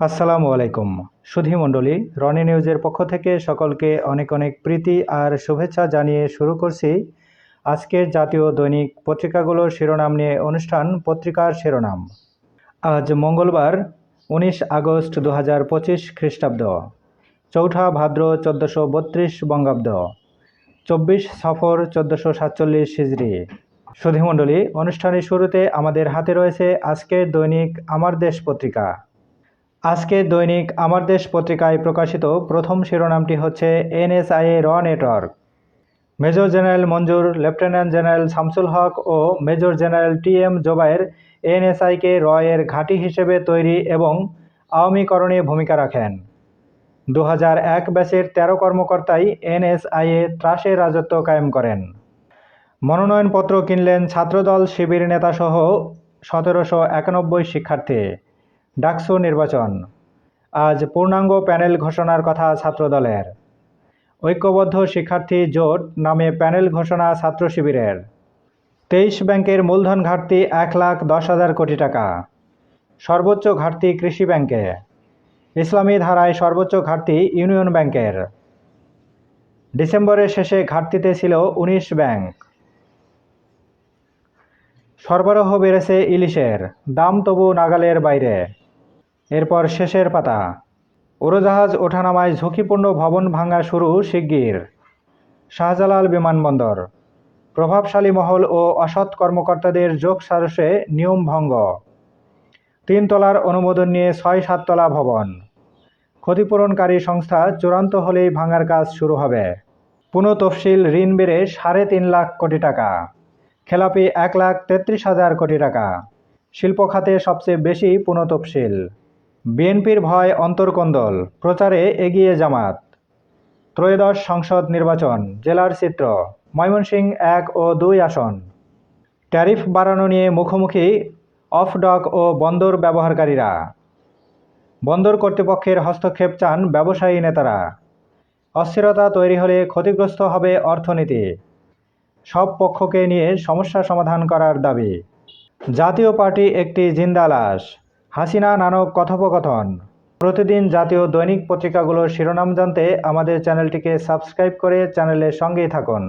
আসসালামু আলাইকুম। সুধী মণ্ডলী, রনি নিউজের পক্ষ থেকে সকলকে অনেক অনেক প্রীতি আর শুভেচ্ছা জানিয়ে শুরু করছি আজকের জাতীয় দৈনিক পত্রিকাগুলোর শিরোনাম নিয়ে অনুষ্ঠান, পত্রিকার শিরোনাম। আজ মঙ্গলবার, উনিশ আগস্ট দু হাজার পঁচিশ খ্রিস্টাব্দ। চৌঠা ভাদ্র চোদ্দোশো বত্রিশ বঙ্গাব্দ। চব্বিশ সফর চোদ্দোশো সাতচল্লিশ হিজড়ি। সুধীমণ্ডলী অনুষ্ঠানের শুরুতে আমাদের হাতে রয়েছে আজকের দৈনিক আমার দেশ পত্রিকা। আজকের দৈনিক আমার দেশ পত্রিকায় প্রকাশিত প্রথম শিরোনামটি হচ্ছে এনএসআইএ র network. Major general Manzur, lieutenant general Shamsul Haq ও major general T M Zobayer এনএসআইকে র এর ঘাঁটি হিসেবে তৈরি এবং আওয়ামীকরণে ভূমিকা রাখেন। দু হাজার এক ব্যাচের তেরো কর্মকর্তাই এনএসআইএ ত্রাসের রাজত্ব কায়েম করেন। মনোনয়নপত্র কিনলেন ছাত্রদল শিবির নেতাসহ সতেরোশো একানব্বই শিক্ষার্থী। ডাকসু নির্বাচন। আজ পূর্ণাঙ্গ প্যানেল ঘোষণার কথা ছাত্রদলের। ঐক্যবদ্ধ শিক্ষার্থী জোট নামে প্যানেল ঘোষণা ছাত্র শিবিরের। তেইশ ব্যাংকের মূলধন ঘাটতি এক লাখ দশ হাজার কোটি টাকা। সর্বোচ্চ ঘাটতি কৃষি ব্যাংকে। ইসলামী ধারায় সর্বোচ্চ ঘাটতি ইউনিয়ন ব্যাংকের। ডিসেম্বরের শেষে ঘাটতিতে ছিল উনিশ ব্যাংক। সরবরাহ বেড়েছে ইলিশের। দাম তবু নাগালের বাইরে। এরপর শেষের পাতা। উড়োজাহাজ ওঠানামায় ঝুঁকিপূর্ণ ভবন ভাঙা শুরু শিগগির। শাহজালাল বিমানবন্দর। প্রভাবশালী মহল ও অসৎ কর্মকর্তাদের যোগ সারসে নিয়ম ভঙ্গ। তিন তলার অনুমোদন নিয়ে ছয় সাততলা ভবন। ক্ষতিপূরণকারী সংস্থা চূড়ান্ত হলেই ভাঙার কাজ শুরু হবে। পুনঃ তফসিল ঋণ বেড়ে সাড়ে তিন লাখ কোটি টাকা। খেলাপি এক লাখ তেত্রিশ হাজার কোটি টাকা। শিল্প খাতে সবচেয়ে বেশি পুনঃতফসিল বিএনপির ভয় অন্তর্কন্দল। প্রচারে এগিয়ে জামাত। ত্রয়োদশ সংসদ নির্বাচন, জেলার চিত্র ময়মনসিংহ এক ও দুই আসন। ট্যারিফ বাড়ানো নিয়ে মুখোমুখি অফ ডক ও বন্দর ব্যবহারকারীরা। বন্দর কর্তৃপক্ষের হস্তক্ষেপ চান ব্যবসায়ী নেতারা। অস্থিরতা তৈরি হলে ক্ষতিগ্রস্ত হবে অর্থনীতি। সব পক্ষকে নিয়ে সমস্যা সমাধান করার দাবি। জাতীয় পার্টি একটি জিন্দা লাশ হাসিনা নানক কথোপকথন। প্রতিদিন জাতীয় দৈনিক পত্রিকাগুলোর শিরোনাম জানতে আমাদের চ্যানেলটিকে সাবস্ক্রাইব করে চ্যানেলের সঙ্গেই থাকুন।